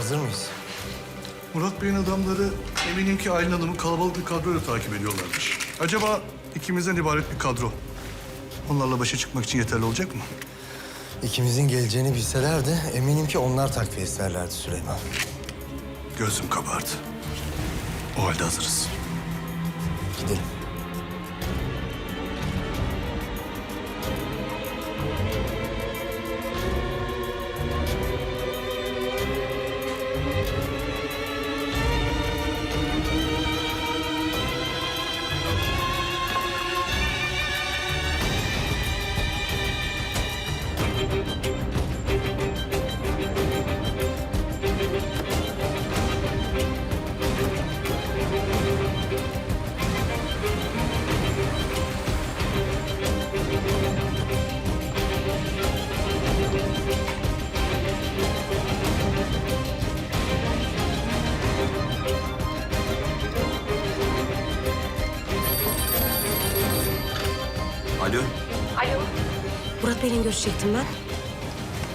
Hazır mıyız? Murat Bey'in adamları eminim ki Aylin Hanım'ı kalabalık bir kadroyla takip ediyorlarmış. Acaba ikimizden ibaret bir kadro onlarla başa çıkmak için yeterli olacak mı? İkimizin geleceğini bilselerdi eminim ki onlar takviye isterlerdi Süleyman. Gözüm kabardı. O halde hazırız. Gidelim. Alo, Alo. Murat Bey'le görüşecektim ben.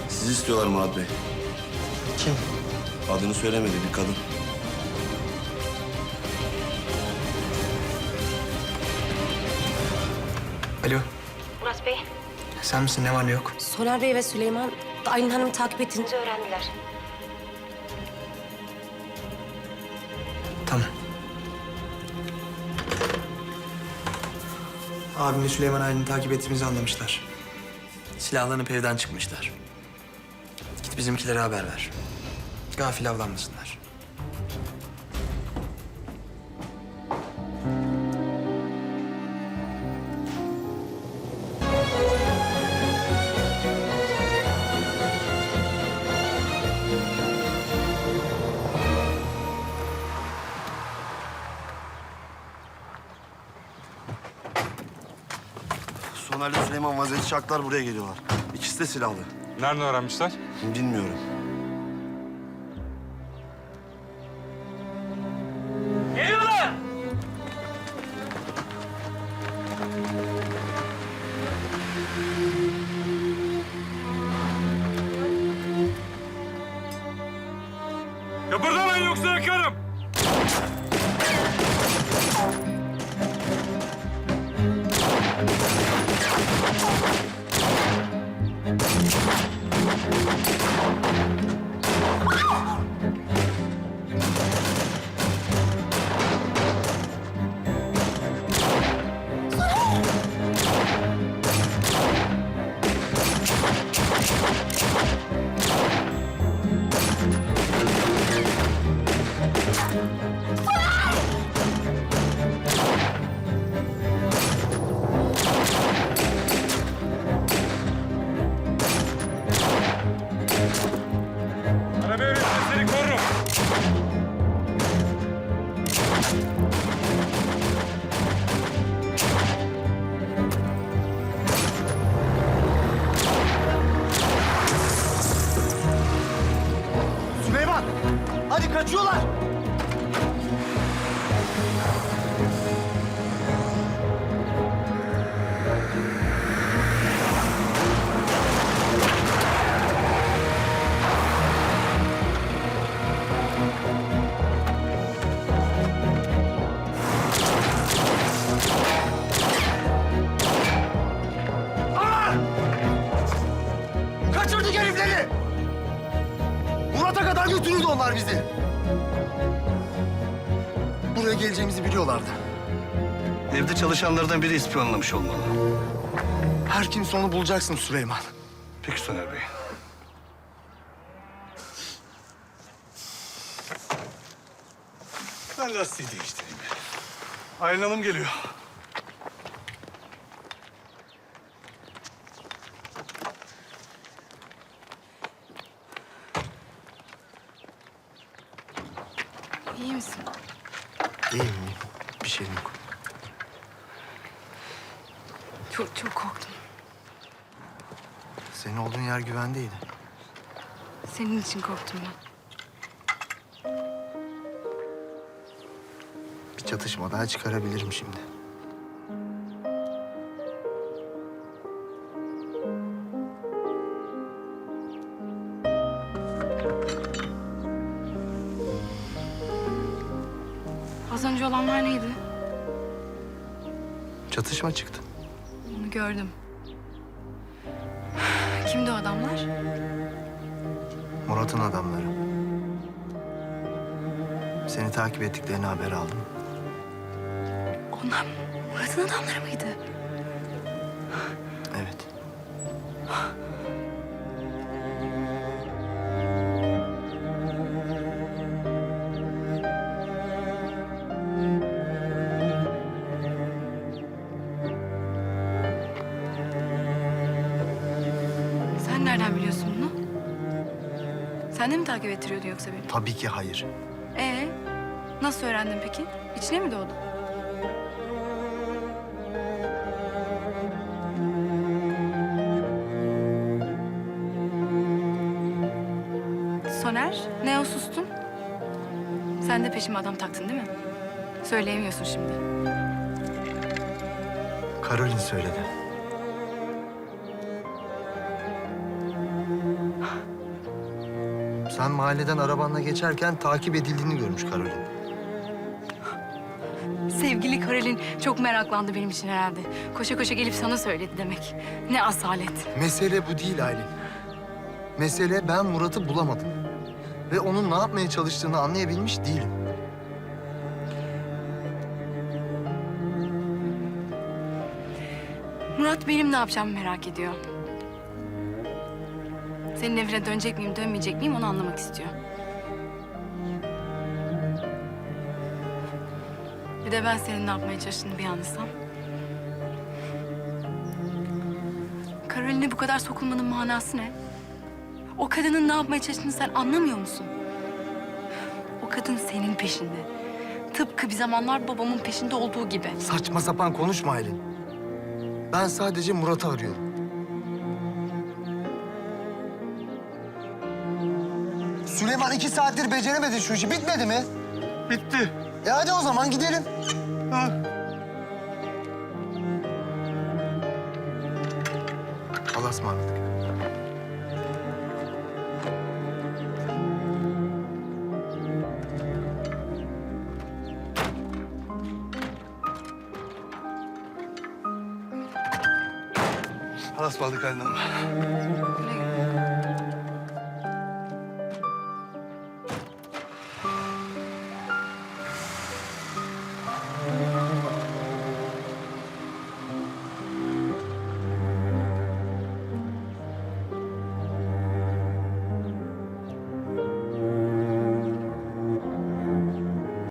sizi istiyorlar Murat Bey. Kim? Adını söylemedi bir kadın. Alo, Murat Bey. sen misin? Ne var ne yok? Soner Bey ve Süleyman Aylin Hanım'ı takip ettiğinizi öğrendiler. Tamam. Abimle Süleyman Aylin'i takip ettiğimizi anlamışlar. Silahlanıp evden çıkmışlar. Git bizimkilere haber ver. Gafil avlanmasınlar. Soner'le Süleyman vaziyeti çaklar buraya geliyorlar. İkisi de silahlı. Nereden öğrenmişler? Bilmiyorum. Kıpırdamayın yoksa yakarım. Kaçırdık herifleri! Murat'a kadar götürürdü onlar bizi. Buraya geleceğimizi biliyorlardı. Evde çalışanlardan biri ispiyonlamış olmalı. Her kimse onu bulacaksın Süleyman. Peki Soner Bey. Ben lastiği değiştireyim. Aylin Hanım geliyor. İyi misin? İyi mi? Bir şeyim yok. Çok çok korktum. Senin olduğun yer güvendeydi. Senin için korktum ben. Bir çatışma daha çıkarabilirim şimdi. Az önce olanlar neydi? Çatışma çıktı. Onu gördüm. Kimdi o adamlar? Murat'ın adamları. Seni takip ettiklerini haber aldım. Onlar Murat'ın adamları mıydı? Sen de mi takip ettiriyordun yoksa beni? Tabii ki hayır. Ee, nasıl öğrendin peki? İçine mi doğdu? Soner, ne o sustun? Sen de peşime adam taktın değil mi? Söyleyemiyorsun şimdi. Karolin söyledi. Sen mahalleden arabanla geçerken takip edildiğini görmüş Karolin. Sevgili Karolin çok meraklandı benim için herhalde. Koşa koşa gelip sana söyledi demek. Ne asalet. Mesele bu değil Aylin. Mesele ben Murat'ı bulamadım. Ve onun ne yapmaya çalıştığını anlayabilmiş değilim. Murat benim ne yapacağımı merak ediyor. Senin evine dönecek miyim, dönmeyecek miyim onu anlamak istiyor. Bir de ben senin ne yapmaya çalıştığını bir anlasam. Karoline bu kadar sokulmanın manası ne? O kadının ne yapmaya çalıştığını sen anlamıyor musun? O kadın senin peşinde. Tıpkı bir zamanlar babamın peşinde olduğu gibi. Saçma sapan konuşma Aylin. Ben sadece Murat'ı arıyorum. Süleyman iki saattir beceremedi şu işi. Bitmedi mi? Bitti. E hadi o zaman gidelim. Ha. Allah'a ısmarladık. Aras Baldık Aylin Hanım.